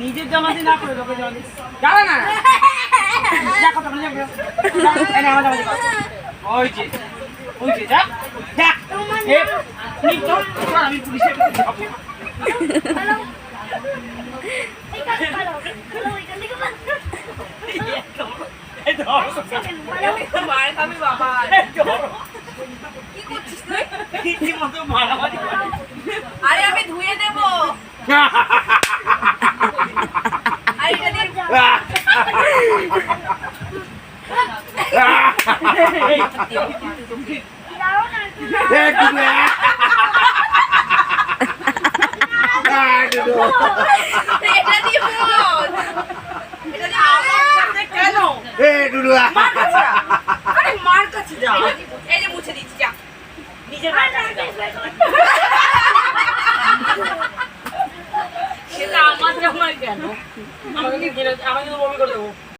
নিজের জামা দিয়ে না করে লোকের জামা দিয়ে যাবে না। যা কথা বলে যাবে এই আমার জামা ওই যে ওই যে যা। যা। এ নিপ তো আমি পুলিশের কাছে যাব। আরে আমি ধুয়ে দেব আর এটা দিয়ে এটা দিয়ে মোজ এটা দিয়ে মোজ কেন আরে মার কাছে যা এই যে মুছে দিচ্ছি যা। নিজের কেন? আমাকে আমাকে বমি করে দেবো।